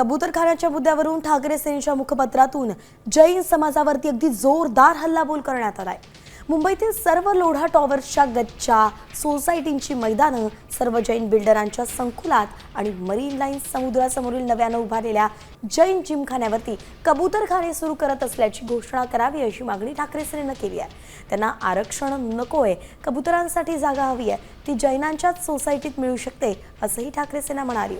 कबूतरखान्याच्या मुद्द्यावरून ठाकरे सेनेच्या मुखपत्रातून जैन समाजावरती अगदी जोरदार हल्लाबोल करण्यात आलाय. मुंबईतील सर्व लोढा टॉवर्सच्या गच्च्या सोसायटींची मैदानं सर्व जैन बिल्डरांच्या संकुलात आणि मरीन लाईन समुद्रासमोरील नव्यानं उभारलेल्या जैन जिमखान्यावरती कबूतरखाने सुरू करत असल्याची घोषणा करावी अशी मागणी ठाकरे सेनेनं केली आहे. त्यांना आरक्षण नकोय कबुतरांसाठी जागा हवी आहे ती जैनांच्याच सोसायटीत मिळू शकते असंही ठाकरे सेना म्हणाली.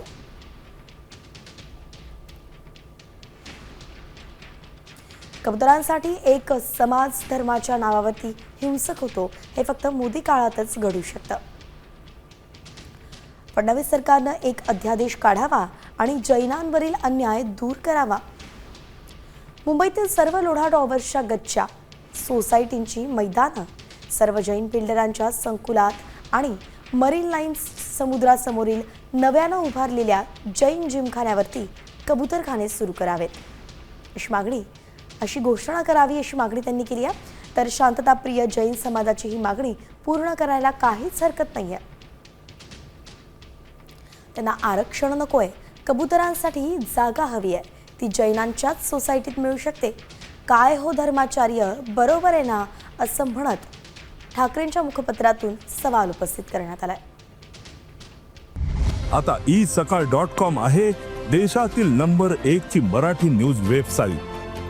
कबुतरांसाठी एक समाज धर्माच्या नावावरती हिंसक होतो हे फक्त मोदी काळातच घडू शकतं. फडणवीस सरकारनं एक अध्यादेश काढावा आणि जैनांवरील अन्याय दूर करावा. मुंबईतील सर्व लोढा टॉवर्सच्या गच्च्या सोसायटींची मैदानं सर्व जैन बिल्डरांच्या संकुलात आणि मरीन लाईन समुद्रासमोरील नव्यानं उभारलेल्या जैन जिमखान्यावरती कबूतरखाने सुरू करावेत. अशी मागणी अशी घोषणा करावी अशी मागणी त्यांनी केली आहे. तर शांतताप्रिय जैन समाजाची ही मागणी पूर्ण करायला काहीच हरकत नाही आहे त्यांना आरक्षण नकोय. कबुतरांसाठी जागा हवी आहे. ती जैनांच्याच सोसायटीत मिळू शकते. काय हो धर्माचार्य? बरोबर आहे ना? असं म्हणत ठाकरेंच्या मुखपत्रातून सवाल उपस्थित करण्यात आलाय. आता ई सकाळ डॉट कॉम आहे. देशातील नंबर एक ची मराठी न्यूज वेबसाईट.